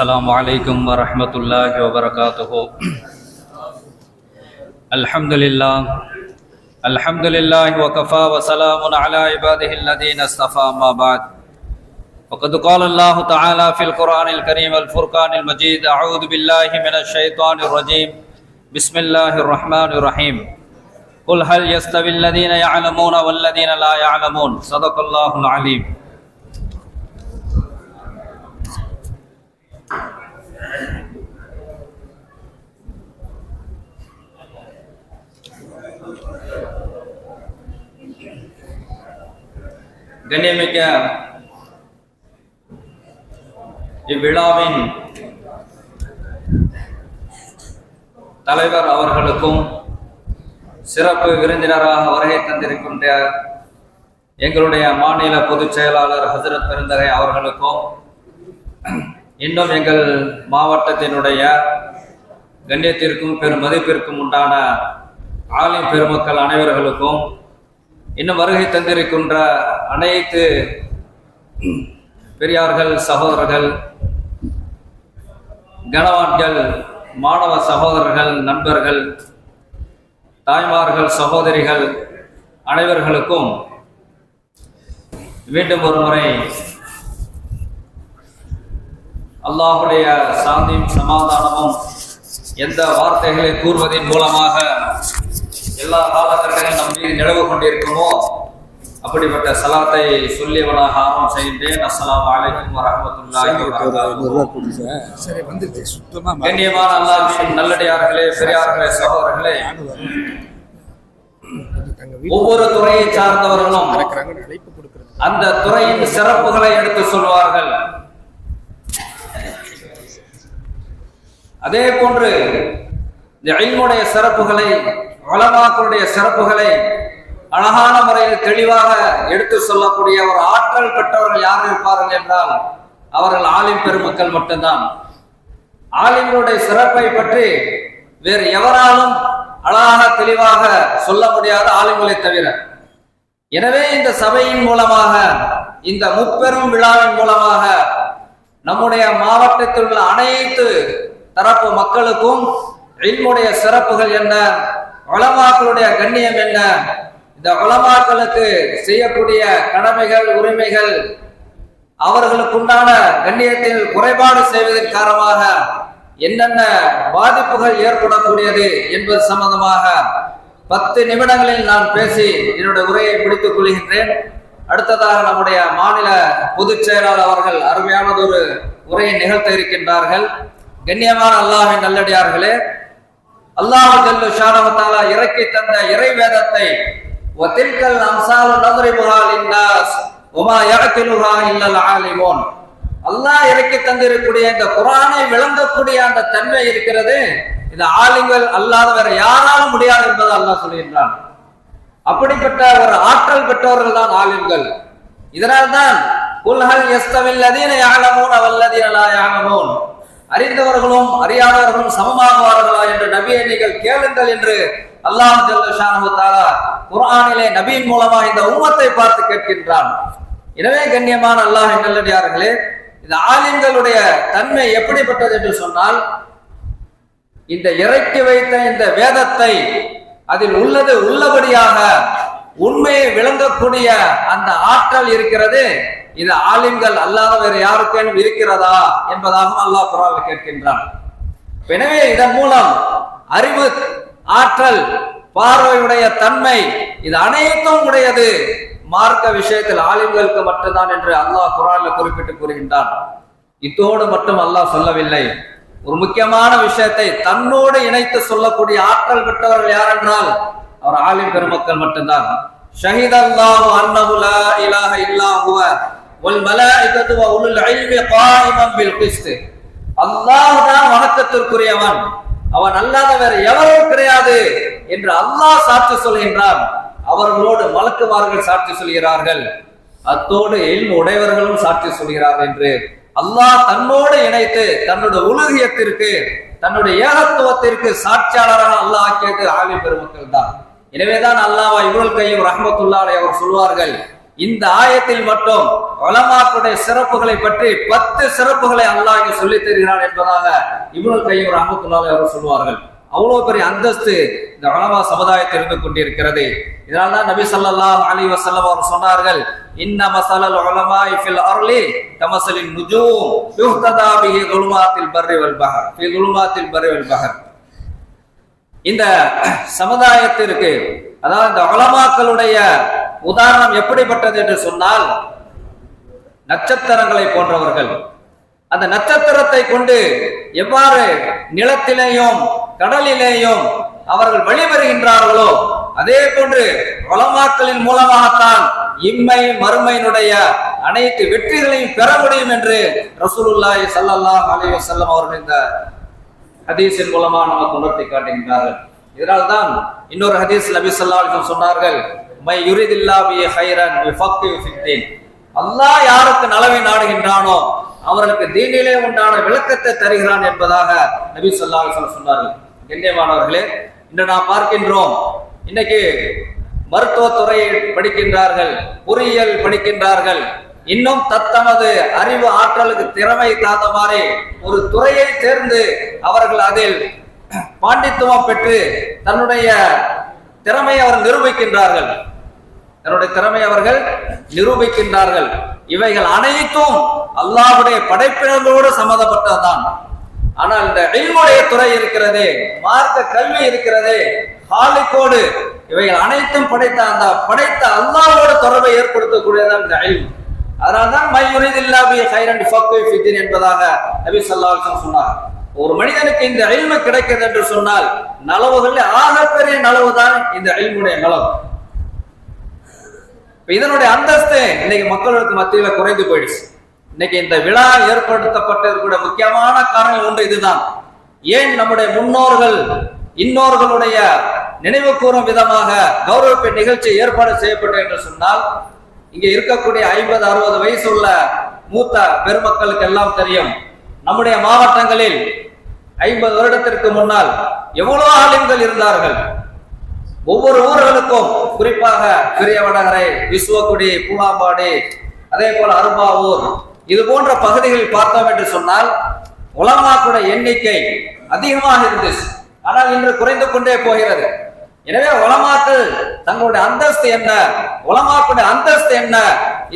السلام عليكم ورحمة الله وبركاته. الحمد لله. الحمد لله وكفى وسلام على عباده الذين اصطفى ما بعد. وقد قال الله تعالى في القرآن الكريم الفرقان المجيد أعوذ بالله من الشيطان الرجيم. بسم الله الرحمن الرحيم. قل هل يستوي الذين يعلمون والذين لا يعلمون؟ صدق الله العليم. கண்ணியமிக்க இவ்விழாவின் தலைவர் அவர்களுக்கும் சிறப்பு விருந்தினராக வருகை தந்திருக்கின்ற எங்களுடைய மாநில பொதுச் செயலாளர் ஹசரத் பெருந்தகை அவர்களுக்கும் இன்னும் எங்கள் மாவட்டத்தினுடைய கண்ணியத்திற்கும் பெரும் மதிப்பிற்கும் உண்டான ஆலிம் பெருமக்கள் அனைவர்களுக்கும் இன்னும் வருகை தந்திருக்கின்ற அனைத்து பெரியார்கள் சகோதரர்கள் கனவான்கள் மாணவ சகோதரர்கள் நண்பர்கள் தாய்மார்கள் சகோதரிகள் அனைவர்களுக்கும் மீண்டும் ஒரு முறை அல்லாஹுடைய சாந்தியும் சமாதானமும் எந்த வார்த்தைகளை கூறுவதன் மூலமாக எல்லா காலகட்டங்களும் நம் மீது நிலவு கொண்டிருக்குமோ அப்படிப்பட்ட சலாத்தை சொல்லியவனாக ஆரம்பம் செய்கின்றேன். அஸ்ஸலாமு அலைக்கும் வரஹ்மத்துல்லாஹி வபரகாத்துஹு. சரி வந்துருச்சு. சுத்தமா மறந்து கண்ணியமான அல்லாஹ்வின் நல்லடியார்களே பெரியார்களே சகோதரர்களே ஒவ்வொரு துறையை சார்ந்தவர்களும் அந்த துறையின் சிறப்புகளை எடுத்து சொல்வார்கள். அதே போன்று இந்த சிறப்புகளை உலமாக்களுடைய சிறப்புகளை அழகான முறையில் தெளிவாக எடுத்து சொல்லக்கூடிய ஒரு ஆற்றல் பெற்றவர்கள் யார் இருப்பார்கள் என்றால் அவர்கள் ஆலிம் பெருமக்கள் மட்டும்தான். ஆலிம்களுடைய சிறப்பை பற்றி வேறு எவராலும் அழகாக தெளிவாக சொல்ல முடியாத ஆலிம்களை தவிர. எனவே இந்த சபையின் மூலமாக இந்த முப்பெரும் விழாவின் மூலமாக நம்முடைய மாவட்டத்தில் உள்ள அனைத்து தரப்பு மக்களுக்கும் இல்முடைய சிறப்புகள் என்ன? உலமாக்களுடைய கண்ணியம் என்ன? இந்த உலமாக்களுக்கு செய்யக்கூடிய கடமைகள் உரிமைகள் அவர்களுக்குண்டான கண்ணியத்தில் குறைபாடு செய்வதன் காரணமாக என்னென்ன பாதிப்புகள் ஏற்படக்கூடியது என்பது சம்பந்தமாக பத்து நிமிடங்களில் நான் பேசி என்னுடைய உரையை முடித்துக் கொள்கின்றேன். அடுத்ததாக நம்முடைய மாநில பொதுச் செயலாளர் அவர்கள் அருமையானதொரு உரையை நிகழ்த்த இருக்கின்றார்கள். கண்ணியமான அல்லாஹின் நல்லடியார்களே அல்லாஹ் ஜல்லு ஷானவத்தாலா இறக்கி தந்த இறை வேதத்தை வதில்கல் அம்சாலு நதுரிபுஹா லின்னாஸ் உமா யஅகிலுஹா இல்லல் ஆலிமோன். அல்லாஹ் இறக்கி தந்திருக்கக்கூடிய இந்த குரானை விளங்கக்கூடிய அந்த தன்மை இருக்கிறது. இந்த ஆலிங்கள் அல்லாத வேற யாராலும் முடியாது என்பதை அல்லாஹ் சொல்கின்றான். அப்படிப்பட்ட ஒரு ஆற்றல் பெற்றவர்கள் தான் ஆலிம்கள். இதனால்தான் குல்ஹல் எஸ்தவில் லதீன யாழமூன் அவல்லதீன லா அறிந்தவர்களும் அறியாதவர்களும் சமமாகுவார்களா என்று நபியை நீங்கள் கேளுங்கள் என்று அல்லாஹ் ஜல்ல ஷானஹு நபியின் மூலமா இந்த உம்மத்தை பார்த்து கேட்கின்றான். எனவே கண்ணியமான அல்லாஹ் நல்லடியார்களே இந்த ஆலிம்களுடைய தன்மை எப்படிப்பட்டது என்று சொன்னால் இந்த இறக்கி வைத்த இந்த வேதத்தை அதில் உள்ளது உள்ளபடியாக உண்மையை விளங்கக்கூடிய அந்த ஆற்றல் இருக்கிறது. இது ஆலிம்கள் அல்லாத வேறு யாருக்கேனும் இருக்கிறதா என்பதாகவும் அல்லாஹ் குரானில் கேட்கின்றான். எனவே இதன் மூலம் அறிவு ஆற்றல் பார்வையுடைய தன்மை இது அனைத்தும் உடையது. மார்க்க விஷயத்தில் ஆலிம்களுக்கு மட்டும்தான் என்று அல்லாஹ் குரானில் குறிப்பிட்டு கூறுகின்றான். இத்தோடு மட்டும் அல்லாஹ் சொல்லவில்லை. ஒரு முக்கியமான விஷயத்தை தன்னோடு இணைத்து சொல்லக்கூடிய ஆற்றல் பெற்றவர்கள் யாரென்றால் அவர் ஆலிம் பெருமக்கள் மட்டும்தான். ஷஹித் அல்லாஹு அன்னஹு லா இலாஹ இல்லா ஹுவ வல் மலாயிகத்து வ உலுல் இல்மி காயிமன் பில் கிஸ்த். அல்லாஹ் தான் வணக்கத்திற்குரியவன். அவன் அல்லாத வேற எவரும் கிடையாது என்று அல்லாஹ் சாட்சி சொல்கின்றான். அவர்களோடு மலக்குமார்கள் சாட்சி சொல்கிறார்கள். அத்தோடு எல்மு உடையவர்களும் சாட்சி சொல்கிறார்கள் என்று. அல்லாஹ் தன்னோடு இணைத்து தன்னுடைய உலகியத்திற்கு தன்னுடைய ஏகத்துவத்திற்கு சாட்சியாளராக அல்லாஹ் ஆக்கியது ஆலி பெருமக்கள் தான். எனவேதான் அல்லாவா இவர்கள் கையும் ரஹமத்துல்லாலை அவர் சொல்வார்கள் இந்த ஆயத்தில் மட்டும் வளமாக்குடைய சிறப்புகளை பற்றி பத்து சிறப்புகளை அல்லாஹ் இங்கு சொல்லித் தருகிறான் என்பதாக இப்னுல் கையூர் ரஹ்மத்துல்லாஹி அவர் சொல்வார்கள். அவ்வளவு பெரிய அந்தஸ்து இந்த வளமா சமுதாயத்தில் இருந்து கொண்டிருக்கிறது. இதனால்தான் நபி ஸல்லல்லாஹு அலி வசல்லம் அவர் சொன்னார்கள் இன்ன மஸலல் உலமாஇ ஃபில் அருளி தமசலின் நுஜூம் யுஹ்ததா பிஹி குலுமாத்தில் பர்ரி வல் பஹர். ஃபி ظுலுமாத்தில் பர்ரி வல் பஹர். இந்த சமுதாயத்திற்கு அதாவது இந்த உலமாக்களுடைய உதாரணம் எப்படிப்பட்டது என்று சொன்னால் நட்சத்திரங்களை போன்றவர்கள். அந்த நட்சத்திரத்தை கொண்டு எவ்வாறு நிலத்திலேயும் கடலிலேயும் அவர்கள் வழிபெறுகின்றார்களோ அதே போன்று வளமாக்களின் மூலமாகத்தான் இம்மை மறுமையினுடைய அனைத்து வெற்றிகளையும் பெற முடியும் என்று ரசூலுல்லாய் சல்லாஹ் அலி வசல்லம் அவர்கள் இந்த ஹதீஸின் மூலமா நமக்கு உணர்த்தி காட்டுகின்றார்கள். இதனால் தான் இன்னொரு ஹதீஸ் நபி சொல்லா சொன்னார்கள் மை யுரிதில்லா பி ஹைரன் யுஃபக்கிஹு ஃபித்தீன் அல்லாஹ் யாருக்கு நலவை நாடுகின்றானோ அவர்களுக்கு தீனிலே உண்டான விளக்கத்தை தருகிறான் என்பதாக நபி சொல்லா சொன்னார்கள். கண்ணியமானவர்களே இன்று நாம் பார்க்கின்றோம் இன்னைக்கு மருத்துவத்துறையை படிக்கின்றார்கள் பொறியியல் படிக்கின்றார்கள் இன்னும் தத்தமது அறிவு ஆற்றலுக்கு திறமை தகுந்த மாதிரி ஒரு துறையை தேர்ந்து அவர்கள் அதில் பாண்டித்துவம் பெற்று தன்னுடைய திறமையை அவர் நிரூபிக்கின்றார்கள். தன்னுடைய திறமை அவர்கள் நிரூபிக்கின்றார்கள். இவைகள் அனைத்தும் அல்லாவுடைய படைப்பினர்களோடு சம்மந்தப்பட்டதுதான். ஆனால் இந்த இல்முடைய துறை இருக்கிறதே மார்க்க கல்வி இருக்கிறதே ஹாலிக்கோடு இவைகள் அனைத்தும் படைத்த அந்த படைத்த அல்லாஹ்வோடு தொடர்பை ஏற்படுத்தக்கூடியதான் இந்த அழிவு அதனால்தான் மையுரிதில்லா பி ஹைரன் ஃபக்ஹு என்பதாக நபி சல்லாஹ் சொன்னார். ஒரு மனிதனுக்கு இந்த அழிவு கிடைக்கிறது என்று சொன்னால் நலவுகள் ஆகப்பெரிய நலவுதான் இந்த அழிவுடைய நலவு. இதனுடைய அந்தஸ்து இன்னைக்கு மக்களுக்கு மத்தியில குறைந்து போயிடுச்சு. இன்னைக்கு இந்த விழா ஏற்படுத்தப்பட்டிருக்கிற முக்கியமான காரணம் ஒன்று இதுதான். ஏன் நம்முடைய முன்னோர்கள் இன்னோர்களுடைய நினைவு கூறும் விதமாக கௌரவிப்பு நிகழ்ச்சி ஏற்பாடு செய்யப்பட்டது என்று சொன்னால் இங்க இருக்கக்கூடிய ஐம்பது அறுபது வயசு உள்ள மூத்த பெருமக்களுக்கு எல்லாம் தெரியும். நம்முடைய மாவட்டங்களில் ஐம்பது வருடத்திற்கு முன்னால் எவ்வளவு ஆலிம்கள் இருந்தார்கள்? ஒவ்வொரு ஊர்களுக்கும் குறிப்பாக பெரிய வடகரை விசுவக்குடி பூலாம்பாடி அதே போல அரும்பாவூர் இது போன்ற பகுதிகளில் பார்த்தோம் என்று சொன்னால் உலமாக்குடைய எண்ணிக்கை அதிகமாக இருந்துச்சு. ஆனால் இன்று குறைந்து கொண்டே போகிறது. எனவே உலமாக்கள் தங்களுடைய அந்தஸ்து என்ன? உலமாக்களுடைய அந்தஸ்து என்ன?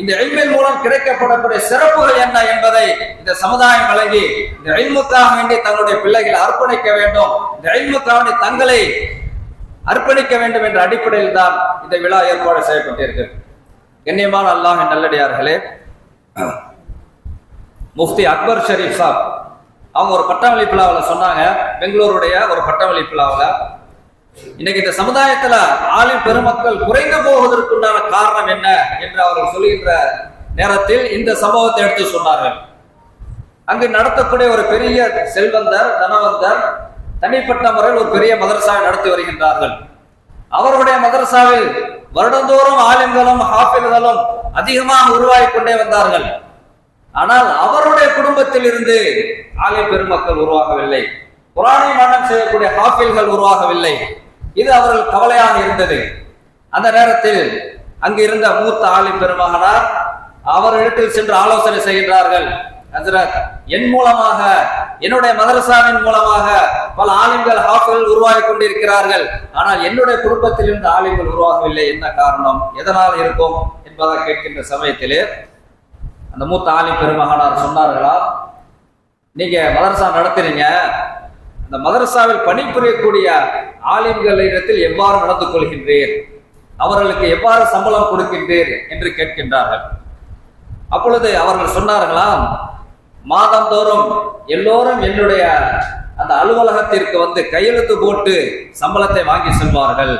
இந்த எல்மின் மூலம் கிடைக்கப்படக்கூடிய சிறப்புகள் என்ன என்பதை இந்த சமுதாயம் வழங்கி இந்த எல்முக்காக வேண்டி தங்களுடைய பிள்ளைகளை அர்ப்பணிக்க வேண்டும். இந்த எல்முக்காக வேண்டி தங்களை அர்ப்பணிக்க வேண்டும் என்ற அடிப்படையில் தான் இந்த விழா ஏற்பாடு செய்யப்பட்டிருக்கு கண்ணியமான அல்லாஹ் நல்லடியார்களே முஃப்தி அக்பர் ஷரீப் சாப். அவங்க ஒரு பட்டமளிப்பு விழாவில் சொன்னாங்க. பெங்களூருடைய ஒரு பட்டமளிப்பு விழாவில். இன்னைக்கு இந்த சமுதாயத்துல ஆளின் பெருமக்கள் குறைந்து போவதற்குண்டான காரணம் என்ன என்று அவர்கள் சொல்லுகின்ற நேரத்தில் இந்த சம்பவத்தை எடுத்து சொன்னார்கள். அங்கு நடத்தக்கூடிய ஒரு பெரிய செல்வந்தர் தனவந்தர் தனிப்பட்ட முறையில் ஒரு பெரிய மதரசாவை நடத்தி வருகின்றார்கள். அவருடைய மதரசாவில் வருடந்தோறும் ஆலிம்களும் ஹாஃபில்களும் அதிகமாக உருவாகி கொண்டே வந்தார்கள். ஆனால் அவருடைய குடும்பத்தில் இருந்து ஆலிம் பெருமக்கள் உருவாகவில்லை. குரானை மரணம் செய்யக்கூடிய ஹாஃபில்கள் உருவாகவில்லை. இது அவர்கள் கவலையாக இருந்தது. அந்த நேரத்தில் அங்கு இருந்த மூத்த ஆளின் பெருமகனார் அவரிடத்தில் சென்று ஆலோசனை செய்கின்றார்கள். ஹஜ்ரத் என் மூலமாக என்னுடைய மதரசாவின் மூலமாக பல ஆலிம்கள் ஹாஃபில் உருவாகி கொண்டிருக்கிறார்கள். ஆனால் என்னுடைய குடும்பத்தில் இருந்து ஆலிம்கள் உருவாகவில்லை. என்ன காரணம்? எதனால் இருக்கும் என்பதை கேட்கின்ற சமயத்திலே அந்த மூத்த ஆலிம் பெருமகனார் சொன்னார்களா நீங்க மதரசா நடத்துறீங்க அந்த மதரசாவில் பணிபுரியக்கூடிய ஆலிம்களிடத்தில் எவ்வாறு நடந்து கொள்கின்றீர் அவர்களுக்கு எவ்வாறு சம்பளம் கொடுக்கின்றீர் என்று கேட்கின்றார்கள். அப்பொழுது அவர்கள் சொன்னார்களாம் மாதந்தோறும் எல்லோரும் என்னுடைய அந்த அலுவலகத்திற்கு வந்து கையெழுத்து போட்டு சம்பளத்தை வாங்கி செல்வார்கள்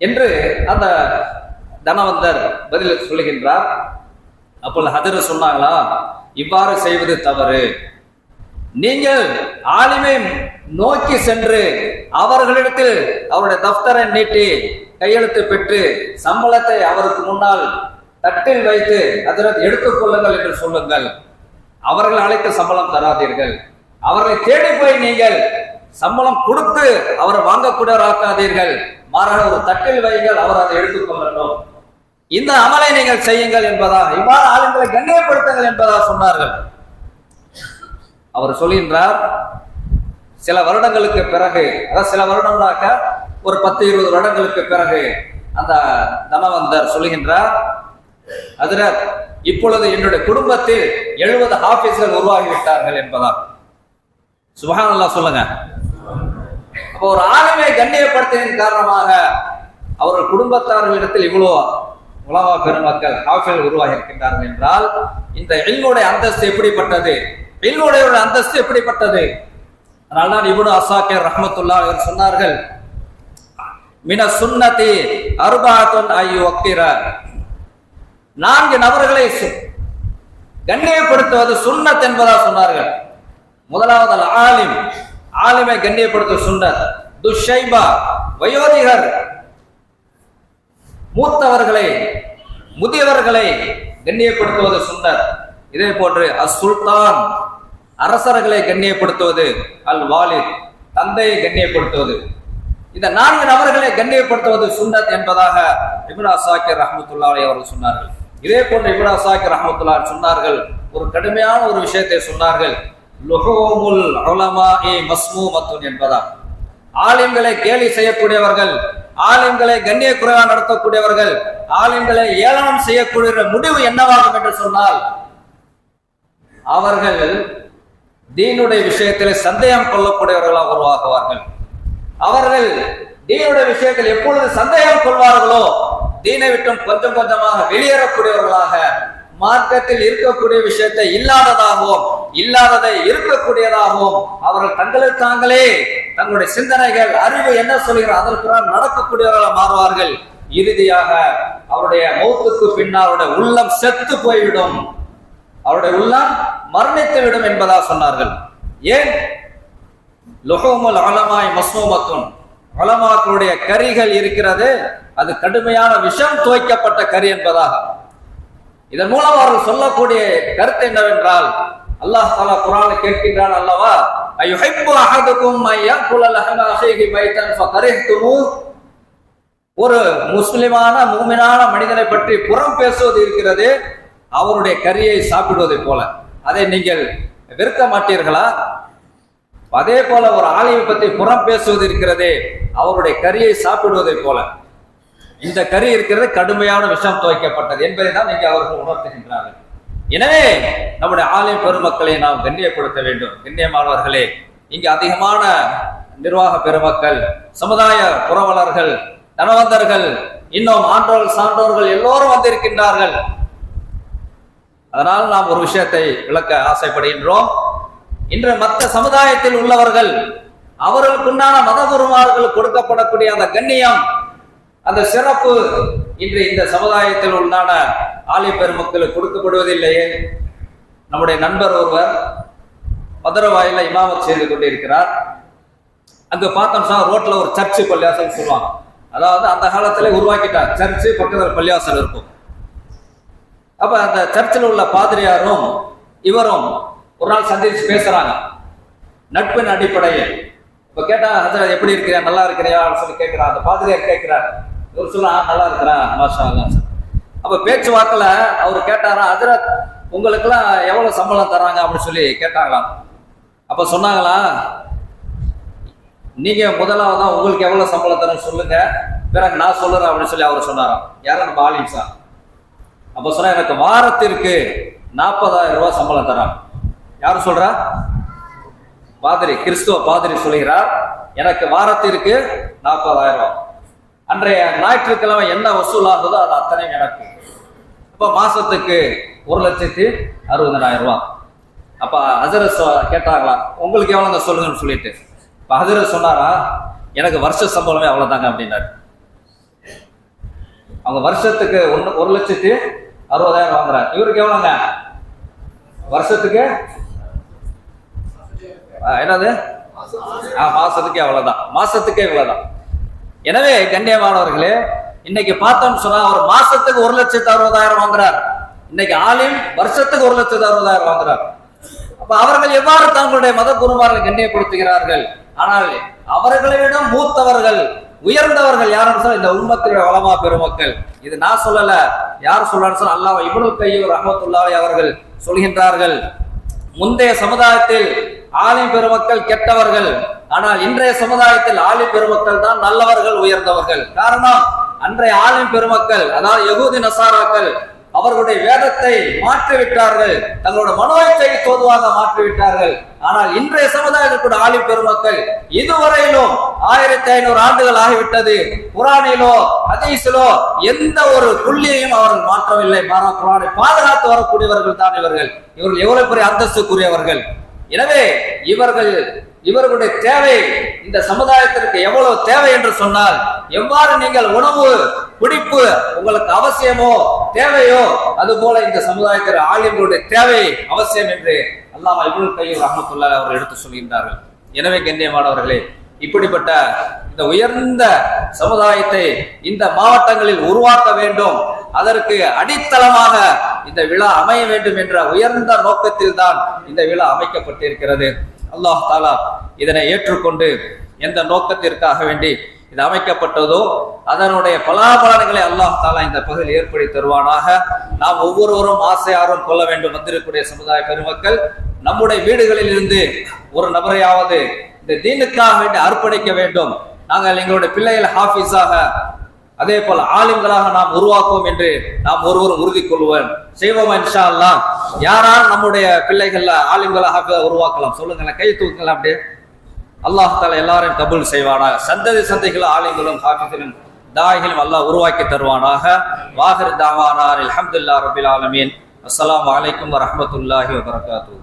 என்று அந்த தனவந்தர் பதில் சொல்லுகின்றார். அப்பொழுது ஹதர் சொன்னாங்களா இவ்வாறு செய்வது தவறு. நீங்கள் ஆலிமை நோக்கி சென்று அவர்களிடத்தில் அவருடைய தப்தரை நீட்டி கையெழுத்து பெற்று சம்பளத்தை அவருக்கு முன்னால் தட்டில் வைத்து அதற்கு எடுத்துக்கொள்ளுங்கள் என்று சொல்லுங்கள். அவர்கள் அழைத்து சம்பளம் தராதீர்கள். அவர்களை தேடி போய் நீங்கள் சம்பளம் கொடுத்து அவரை வாங்கக்கூடியவராக்காதீர்கள். மாறாக ஒரு தட்டில் வைங்கள் அவர் அதை எடுத்துக்கொள்ளட்டும் இந்த அமலை நீங்கள் செய்யுங்கள் என்பதா? இவ்வாறு ஆளுங்களை கண்ணியப்படுத்துங்கள் என்பதா சொன்னார்கள். அவர் சொல்கின்றார் சில வருடங்களுக்கு பிறகு அதாவது சில வருடங்களாக ஒரு பத்து இருபது வருடங்களுக்கு பிறகு அந்த தனவந்தர் சொல்கின்றார் அதில் இப்பொழுது என்னுடைய குடும்பத்தில் எழுபது ஹாஃபீஸ்கள் உருவாகிவிட்டார்கள் என்பதால். சுபகானல்லா சொல்லுங்க. அப்போ ஒரு ஆளுமை கண்ணியப்படுத்தியதன் காரணமாக அவர்கள் குடும்பத்தார்களிடத்தில் இவ்வளோ உலவா பெருமக்கள் ஹாஃபில் உருவாகி இருக்கின்றார்கள் என்றால் இந்த இல்முடைய அந்தஸ்து எப்படிப்பட்டது? இல்முடைய அந்தஸ்து எப்படிப்பட்டது? அதனால்தான் இபுனு அசாக்கிர் ரஹமத்துல்லா அவர் சொன்னார்கள் மின சுன்னதி அர்பாத்துன் ஐயோ வக்கிர நான்கு நபர்களை கண்ணியப்படுத்துவது சுண்ணத் என்பதா சொன்னார்கள். முதலாவது ஆலிம். ஆலிமை கண்ணியப்படுத்துவது சுண்ணத் துஷைபா வயோதிகர் மூத்தவர்களை முதியவர்களை கண்ணியப்படுத்துவது சுண்ணத் இதே போன்று அஸ் சுல்தான் அரசர்களை கண்ணியப்படுத்துவது அல் வாலித் தந்தையை கண்ணியப்படுத்துவது. இந்த நான்கு நபர்களை கண்ணியப்படுத்துவது சுன்னத் என்பதாக இப்னா சாக்கிர் ரஹமத்துல்லாவை அவர்கள் சொன்னார்கள். இதே போன்று இப்னா சாக்கிர் ரஹமத்துல்லா சொன்னார்கள் ஒரு கடுமையான ஒரு விஷயத்தை சொன்னார்கள். லுஹூமுல் உலமாஇ மஸ்மூமத்துன் என்பதா ஆலிம்களை கேலி செய்யக்கூடியவர்கள் ஆலிம்களை கண்ணிய குறைவாக நடத்தக்கூடியவர்கள் ஆலிம்களை ஏளனம் செய்யக்கூடிய முடிவு என்னவாகும் என்று சொன்னால் அவர்கள் தீனுடைய விஷயத்தில் சந்தேகம் கொள்ளக்கூடியவர்களாக உருவாகுவார்கள். அவர்கள் தீனுடைய விஷயத்தில் எப்பொழுது சந்தேகம் கொள்வார்களோ தீனை விட்டும் கொஞ்சம் கொஞ்சமாக வெளியேறக்கூடியவர்களாக மார்க்கத்தில் இருக்கக்கூடிய விஷயத்தை இல்லாததாகவும் இல்லாததை இருக்கக்கூடியதாகவும் அவர்கள் தங்களுக்கு தாங்களே தங்களுடைய சிந்தனைகள் அறிவு என்ன சொல்கிறார் அதற்கு நடக்கக்கூடியவர்களாக மாறுவார்கள். இறுதியாக அவருடைய மௌத்துக்கு பின்னால் அவருடைய உள்ளம் செத்து போய்விடும். அவருடைய உள்ளம் மரணித்து விடும் என்பதா சொன்னார்கள். ஏன்? லுஹூமுல் அலமாய் மஸ்மூமத்துன். அலமாக்களுடைய கரிகள் இருக்கிறது. அது கடுமையான விஷம் துவைக்கப்பட்ட கரி என்பதாக. இதன் மூலம் அவர்கள் சொல்லக்கூடிய கருத்து என்னவென்றால் அல்லாஹ் தாலா குரானை கேட்கின்றான் அல்லவா அயுஹிப்பு அஹதுக்கும் ஐயக்குல லஹம அஹீஹி மைத்தன் ஃபகரிஹ்துமு. ஒரு முஸ்லிமான மூமினான மனிதனை பற்றி புறம் பேசுவது இருக்கிறது. அவருடைய கரியை சாப்பிடுவதைப் போல. அதை நீங்கள் வெறுக்க மாட்டீர்களா? அதே போல ஒரு ஆலயம் பற்றி புறம் பேசுவது இருக்கிறதே அவருடைய கரியை சாப்பிடுவதை போல. இந்த கறி இருக்கிறது கடுமையான விஷம் துவைக்கப்பட்டது என்பதை தான் நீங்கள் அவர்கள் உணர்த்துகின்றார்கள். எனவே நம்முடைய ஆலய பெருமக்களை நாம் கண்ணியப்படுத்த வேண்டும். கண்ணியமானவர்களே இங்கு அதிகமான நிர்வாக பெருமக்கள் சமுதாய புறவலர்கள் தனவந்தர்கள் இன்னும் ஆன்றோர்கள் சான்றோர்கள் எல்லோரும் வந்திருக்கின்றார்கள். அதனால் நாம் ஒரு விஷயத்தை விளக்க ஆசைப்படுகின்றோம். இன்று மற்ற சமுதாயத்தில் உள்ளவர்கள் அவர்களுக்குண்டான மதகுருமார்கள் கொடுக்கப்படக்கூடிய அந்த கண்ணியம் அந்த சிறப்பு இன்று இந்த சமுதாயத்தில் உண்டான ஆலய பெருமக்களுக்கு கொடுக்கப்படுவதில்லையே. நம்முடைய நண்பர் ஒருவர் மதுரவாயில இமாமத் செய்து கொண்டிருக்கிறார். அங்க பார்த்தோம் சார் ரோட்ல ஒரு சர்ச்சு பள்ளியாசல் சொல்லுவாங்க. அதாவது அந்த காலத்துல உருவாக்கிட்டார் சர்ச்சு பக்கத்தில் பள்ளியாசல் இருக்கும். அப்ப அந்த சர்ச்சில் உள்ள பாதிரியாரும் இவரும் ஒரு நாள் சந்திச்சு பேசுறாங்க. நட்பின் அடிப்படையில். இப்ப கேட்டா ஹசரத் எப்படி இருக்கிறியா நல்லா இருக்கிறியா? சொல்லி கேட்கிறார். அந்த பாதிரியார் கேட்கிறார். இவர் சொல்ல நல்லா இருக்கிறான் மாஷா சார் அப்ப பேச்சுவாக்குல அவர் கேட்டாரா ஹசரத் உங்களுக்கெல்லாம் எவ்வளவு சம்பளம் தராங்க அப்படின்னு சொல்லி கேட்டாங்களாம். அப்ப சொன்னாங்களா நீங்க முதலாவது தான் உங்களுக்கு எவ்வளவு சம்பளம் தரணும் சொல்லுங்க. பிறகு நான் சொல்லுறேன் அப்படின்னு சொல்லி அவர் சொன்னாராம். யாரும் நம்ம ஆலிம் சார்? அப்ப சொன்னால் எனக்கு வாரத்திற்கு நாற்பதாயிரம் ரூபாய் சம்பளம் தரான். யார் சொல்றா? பாதிரி கிறிஸ்துவ பாதிரி சொல்கிறார் எனக்கு வாரத்திற்கு நாற்பதாயிரம் ரூபாய். அன்றைய ஞாயிற்றுக்கிழமை என்ன வசூலாகுதோ அது அத்தனையும் எனக்கு. இப்போ மாசத்துக்கு ஒரு லட்சத்தி அறுபதனாயிரம் ரூபாய். அப்ப ஹசரத் கேட்டாங்களா உங்களுக்கு எவ்வளோங்க சொல்லுங்கன்னு சொல்லிட்டு. இப்ப ஹசரத் சொன்னாரா எனக்கு வருஷ சம்பளமே அவ்வளவுதாங்க அப்படின்னாரு. அவங்க வருஷத்துக்கு ஒன்று ஒரு லட்சத்தி அறுபதாயிரம் வாங்குறாரு. இவருக்கு எவ்வளோங்க வருஷத்துக்கு? என்னது? மாசத்துக்கு மாசத்துக்கே அவ்வளவுதான். மாசத்துக்கே இவ்வளவுதான். எனவே கண்ணியமானவர்களே இன்னைக்கு பார்த்தோம்னு சொன்னா ஒரு மாசத்துக்கு ஒரு லட்சத்து அறுபதாயிரம் வாங்குறார். இன்னைக்கு ஆலிம் வருஷத்துக்கு ஒரு லட்சத்து அறுபதாயிரம் வாங்குறார். அப்ப அவர்கள் எவ்வாறு தங்களுடைய மத குருமார்கள் கண்ணியப்படுத்துகிறார்கள்? ஆனால் அவர்களிடம் மூத்தவர்கள் உயர்ந்தவர்கள் யாருன்னு சொன்னா இந்த உம்மத்தினுடைய வளமா பெருமக்கள். இது நான் சொல்லல. யார் சொல்றான்னு சொன்னா அல்லாஹ் இவ்வளவு கையூர் ரஹமத்துல்லாஹி அவர்கள் சொல்கின்றார்கள். முந்தைய சமுதாயத்தில் ஆலிம் பெருமக்கள் கெட்டவர்கள். ஆனால் இன்றைய சமுதாயத்தில் ஆலிம் பெருமக்கள் தான் நல்லவர்கள் உயர்ந்தவர்கள். காரணம் அன்றைய ஆலிம் பெருமக்கள் அதாவது யகூதி நசாராக்கள் அவர்களுடைய வேதத்தை மாற்றிவிட்டார்கள். தங்களோட மனோச்சை தோதுவாக மாற்றிவிட்டார்கள். ஆனால் இன்றைய சமுதாயத்தில் கூட பெருமக்கள் இதுவரையிலும் ஆயிரத்தி ஐநூறு ஆண்டுகள் ஆகிவிட்டது. குரானிலோ அதீசிலோ எந்த ஒரு புள்ளியையும் அவர்கள் மாற்றவில்லை. குரானை பாதுகாத்து வரக்கூடியவர்கள் தான் இவர்கள். இவர்கள் எவ்வளவு பெரிய அந்தஸ்துக்குரியவர்கள். எனவே இவர்கள் இவர்களுடைய தேவை இந்த சமுதாயத்திற்கு எவ்வளவு தேவை என்று சொன்னால் எவ்வாறு நீங்கள் உணவு குடிப்பு உங்களுக்கு அவசியமோ தேவையோ அது போல இந்த சமுதாயத்தில் ஆலிம்களுடைய தேவை அவசியம் என்று அல்லாஹ் இவ்வளவு கையில் ரஹ்மத்துல்லாஹி அவர்கள் எடுத்து சொல்கின்றார்கள். எனவே கண்ணியமானவர்களே இப்படிப்பட்ட இந்த உயர்ந்த சமுதாயத்தை இந்த மாவட்டங்களில் உருவாக்க வேண்டும். அதற்கு அடித்தளமாக இந்த விழா அமைய வேண்டும் என்ற உயர்ந்த நோக்கத்தில் தான் இந்த விழா அமைக்கப்பட்டிருக்கிறது. அல்லாஹ் தாலா இதனை ஏற்றுக்கொண்டு எந்த நோக்கத்திற்காக வேண்டி இது அமைக்கப்பட்டதோ அதனுடைய பலாபலன்களை அல்லாஹ் தாலா இந்த பகுதியில் ஏற்படுத்தி தருவானாக. நாம் ஒவ்வொருவரும் ஆசையாரும் கொள்ள வேண்டும். வந்திருக்கக்கூடிய சமுதாய பெருமக்கள் நம்முடைய வீடுகளில் இருந்து ஒரு நபரையாவது இந்த தீனுக்காக வேண்டி அர்ப்பணிக்க வேண்டும். நாங்கள் எங்களுடைய பிள்ளைகள் ஹாஃபீஸாக அதே போல ஆளுங்களாக நாம் உருவாக்குவோம் என்று நாம் ஒருவரும் உறுதி கொள்வோம். செய்வோம் இன்ஷா யாரால் நம்முடைய பிள்ளைகள்ல ஆளுங்களாக உருவாக்கலாம்? சொல்லுங்களேன் கை தூக்கலாம் அப்படியே. அல்லாஹ் தாலா எல்லாரையும் கபூல் செய்வானாக. சந்ததி சந்தைகள் ஆளுங்களும் ஹாஃபிஸிலும் தாய்களும் அல்லாஹ் உருவாக்கி தருவானாக. வாகர் தாவானார் அலமதுல்லா ரபில் ஆலமீன். அஸ்லாம் வலைக்கம் வரமத்துல்லாஹி வபரகாத்துஹு.